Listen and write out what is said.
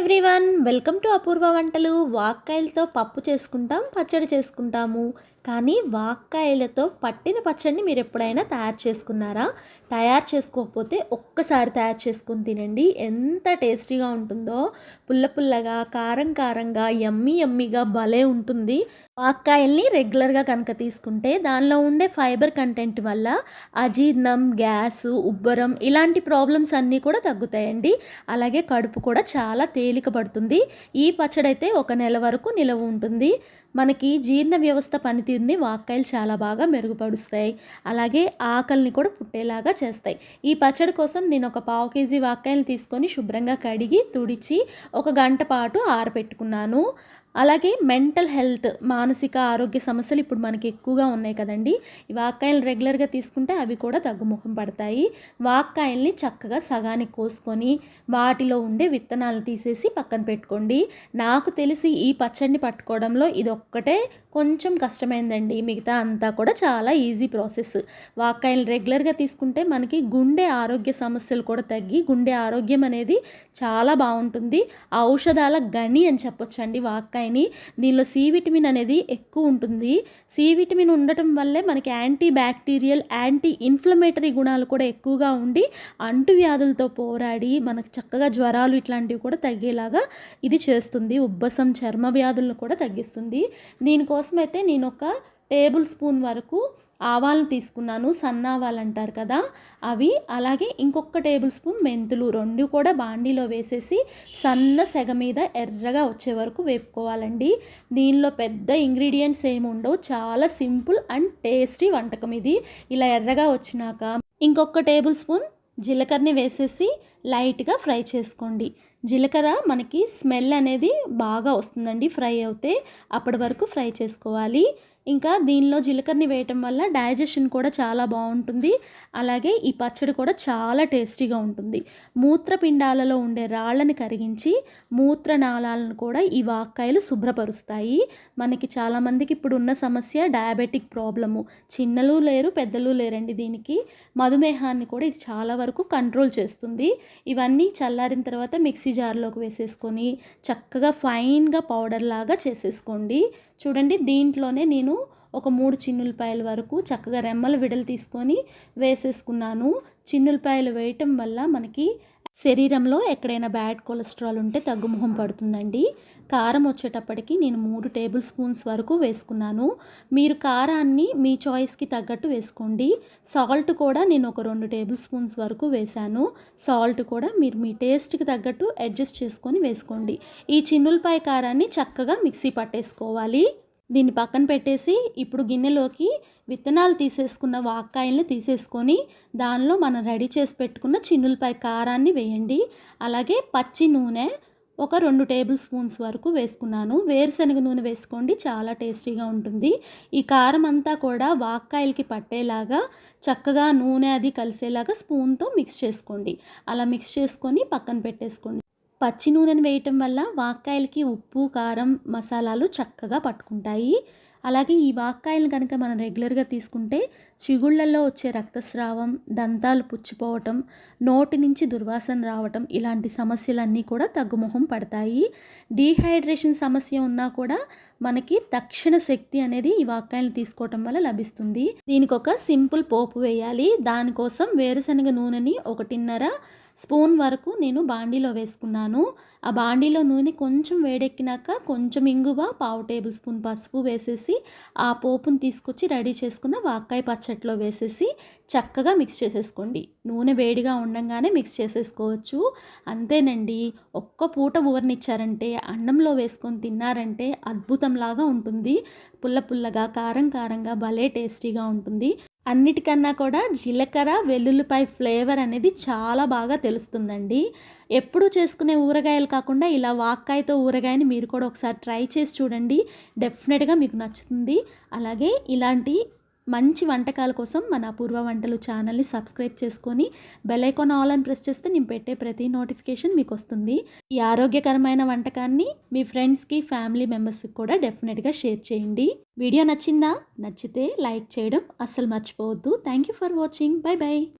Everyone welcome to అపూర్వ వంటలు. వాక్కాయలతో పప్పు చేసుకుంటాం పచ్చడి చేసుకుంటాము. కానీ వాక్కాయలతో పట్టిన పచ్చడిని మీరు ఎప్పుడైనా తయారు చేసుకున్నారా? తయారు చేసుకోకపోతే ఒక్కసారి తయారు చేసుకుని తినండి. ఎంత టేస్టీగా ఉంటుందో. పుల్ల పుల్లగా కారం కారంగా ఎమ్మి ఎమ్మిగా భలే ఉంటుంది. వాక్కాయల్ని రెగ్యులర్గా కనుక తీసుకుంటే దానిలో ఉండే ఫైబర్ కంటెంట్ వల్ల అజీర్ణం గ్యాస్ ఉబ్బరం ఇలాంటి ప్రాబ్లమ్స్ అన్నీ కూడా తగ్గుతాయండి. అలాగే కడుపు కూడా చాలా తేలిక పడుతుంది ఈ పచ్చడి అయితే ఒక నెల వరకు నిలవ ఉంటుంది. మనకి జీర్ణ వ్యవస్థ పనితీరుని వాక్కాయలు చాలా బాగా మెరుగుపరుస్తాయి. అలాగే ఆకలిని కూడా పుట్టేలాగా చేస్తాయి. ఈ పచ్చడి కోసం నేను ఒక పావు కేజీ వాక్కాయలు తీసుకొని శుభ్రంగా కడిగి తుడిచి ఒక గంట పాటు ఆరబెట్టుకున్నాను. అలాగే మెంటల్ హెల్త్ మానసిక ఆరోగ్య సమస్యలు ఇప్పుడు మనకి ఎక్కువగా ఉన్నాయి కదండి. ఈ వాక్కాయలు రెగ్యులర్గా తీసుకుంటే అవి కూడా తగ్గుముఖం పడతాయి. వాక్కాయల్ని చక్కగా సగానికి కోసుకొని వాటిలో ఉండే విత్తనాలు తీసేసి పక్కన పెట్టుకోండి. నాకు తెలిసి ఈ పచ్చడిని పట్టుకోవడంలో ఇది ఒక్కటే కొంచెం కష్టమైందండి. మిగతా అంతా కూడా చాలా ఈజీ ప్రాసెస్. వాక్కాయలు రెగ్యులర్గా తీసుకుంటే మనకి గుండె ఆరోగ్య సమస్యలు కూడా తగ్గి గుండె ఆరోగ్యం అనేది చాలా బాగుంటుంది. ఔషధాల గని అని చెప్పొచ్చండి వాక్కాయని దీనిలో సి విటమిన్ అనేది ఎక్కువ ఉంటుంది. సి విటమిన్ ఉండటం వల్లే మనకి యాంటీ బ్యాక్టీరియల్ యాంటీ ఇన్ఫ్లమేటరీ గుణాలు కూడా ఎక్కువగా ఉండి అంటువ్యాధులతో పోరాడి మనకు చక్కగా జ్వరాలు ఇట్లాంటివి కూడా తగ్గేలాగా ఇది చేస్తుంది. ఉబ్బసం చర్మ వ్యాధులను కూడా తగ్గిస్తుంది. దీనికోసమైతే నేను ఒక టేబుల్ స్పూన్ వరకు ఆవాలను తీసుకున్నాను సన్న ఆవాలు అంటారు కదా అవి. అలాగే ఇంకొక టేబుల్ స్పూన్ మెంతులు రెండు కూడా బాండీలో వేసేసి సన్న సెగ మీద ఎర్రగా వచ్చే వరకు వేపుకోవాలండి. దీనిలో పెద్ద ఇంగ్రీడియంట్స్ ఏమి ఉండవు చాలా సింపుల్ అండ్ టేస్టీ వంటకం ఇది. ఇలా ఎర్రగా వచ్చినాక ఇంకొక టేబుల్ స్పూన్ జీలకర్రని వేసేసి లైట్గా ఫ్రై చేసుకోండి. జీలకర్ర మనకి స్మెల్ అనేది బాగా వస్తుందండి ఫ్రై అవుతే అప్పటి వరకు ఫ్రై చేసుకోవాలి. ఇంకా దీనిలో జీలకర్రని వేయటం వల్ల డైజెషన్ కూడా చాలా బాగుంటుంది. అలాగే ఈ పచ్చడి కూడా చాలా టేస్టీగా ఉంటుంది. మూత్రపిండాలలో ఉండే రాళ్ళని కరిగించి మూత్రనాళాలను కూడా ఈ వాక్కాయలు శుభ్రపరుస్తాయి. మనకి చాలామందికి ఇప్పుడు ఉన్న సమస్య డయాబెటిక్ ప్రాబ్లము. చిన్నలు లేరు పెద్దలు లేరండి దీనికి. మధుమేహాన్ని కూడా ఇది చాలా వరకు కంట్రోల్ చేస్తుంది. ఇవన్నీ చల్లారిన తర్వాత మిక్సీ జార్లోకి వేసేసుకొని చక్కగా ఫైన్గా పౌడర్ లాగా చేసేసుకోండి. చూడండి దీంట్లోనే నేను ఒక మూడు చిన్నులపాయల వరకు చక్కగా రెమ్మల విడలు తీసుకొని వేసేసుకున్నాను. చిన్నులపాయలు వేయటం వల్ల మనకి శరీరంలో ఎక్కడైనా బ్యాడ్ కొలెస్ట్రాల్ ఉంటే తగ్గుముఖం పడుతుందండి. కారం వచ్చేటప్పటికి నేను మూడు టేబుల్ స్పూన్స్ వరకు వేసుకున్నాను. మీరు కారాన్ని మీ చాయిస్కి తగ్గట్టు వేసుకోండి. సాల్ట్ కూడా నేను ఒక రెండు టేబుల్ స్పూన్స్ వరకు వేశాను. సాల్ట్ కూడా మీరు మీ టేస్ట్కి తగ్గట్టు అడ్జస్ట్ చేసుకొని వేసుకోండి. ఈ చిన్నులపాయ కారాన్ని చక్కగా మిక్సీ పట్టేసుకోవాలి. దీన్ని పక్కన పెట్టేసి ఇప్పుడు గిన్నెలోకి విత్తనాలు తీసేసుకున్న వాక్కాయల్ని తీసేసుకొని దానిలో మనం రెడీ చేసి పెట్టుకున్న చిన్నులపై కారాన్ని వేయండి. అలాగే పచ్చి నూనె ఒక రెండు టేబుల్ స్పూన్స్ వరకు వేసుకున్నాను. వేరుశనగ నూనె వేసుకోండి చాలా టేస్టీగా ఉంటుంది. ఈ కారం అంతా కూడా వాక్కాయలకి పట్టేలాగా చక్కగా నూనె అది కలిసేలాగా స్పూన్తో మిక్స్ చేసుకోండి. అలా మిక్స్ చేసుకొని పక్కన పెట్టేసుకోండి. పచ్చి నూనెను వేయటం వల్ల వాక్కాయలకి ఉప్పు కారం మసాలాలు చక్కగా పట్టుకుంటాయి. అలాగే ఈ వాక్కాయలు కనుక మనం రెగ్యులర్గా తీసుకుంటే చిగుళ్ళల్లో వచ్చే రక్తస్రావం దంతాలు పుచ్చిపోవటం నోటి నుంచి దుర్వాసన రావటం ఇలాంటి సమస్యలన్నీ కూడా తగ్గుముఖం పడతాయి. డీహైడ్రేషన్ సమస్య ఉన్నా కూడా మనకి తక్షణ శక్తి అనేది ఈ వాక్కాయలు తీసుకోవటం వల్ల లభిస్తుంది. దీనికి ఒక సింపుల్ పోపు వేయాలి. దానికోసం వేరుశనగ నూనెని ఒకటిన్నర స్పూన్ వరకు నేను బాండీలో వేసుకున్నాను. ఆ బాండీలో నూనె కొంచెం వేడెక్కినాక కొంచెం ఇంగువ పావు టేబుల్ స్పూన్ పసుపు వేసేసి ఆ పోపును తీసుకొచ్చి రెడీ చేసుకున్న వాక్కాయ పచ్చట్లో వేసేసి చక్కగా మిక్స్ చేసేసుకోండి. నూనె వేడిగా ఉండగానే మిక్స్ చేసేసుకోవచ్చు. అంతేనండి ఒక్క పూట ఊరనిచ్చారంటే అన్నంలో వేసుకొని తిన్నారంటే అద్భుతంలాగా ఉంటుంది. పుల్ల పుల్లగా కారం కారంగా భలే టేస్టీగా ఉంటుంది. అన్నిటికన్నా కూడా జీలకర్ర వెల్లుల్లిపాయ ఫ్లేవర్ అనేది చాలా బాగా తెలుస్తుందండి. ఎప్పుడు చేసుకునే ఊరగాయలు కాకుండా ఇలా వాక్కాయతో ఊరగాయని మీరు కూడా ఒకసారి ట్రై చేసి చూడండి. డెఫినెట్గా మీకు నచ్చుతుంది. అలాగే ఇలాంటి మంచి వంటకాల కోసం మన అపూర్వ వంటలు ఛానల్ని సబ్స్క్రైబ్ చేసుకొని బెలైకాన్ ఆల్ అని ప్రెస్ చేస్తే నేను పెట్టే ప్రతి నోటిఫికేషన్ మీకు వస్తుంది. ఈ ఆరోగ్యకరమైన వంటకాన్ని మీ ఫ్రెండ్స్కి ఫ్యామిలీ మెంబర్స్కి కూడా డెఫినెట్గా షేర్ చేయండి. వీడియో నచ్చిందా? నచ్చితే లైక్ చేయడం అస్సలు మర్చిపోవద్దు. Thank you for watching. Bye bye.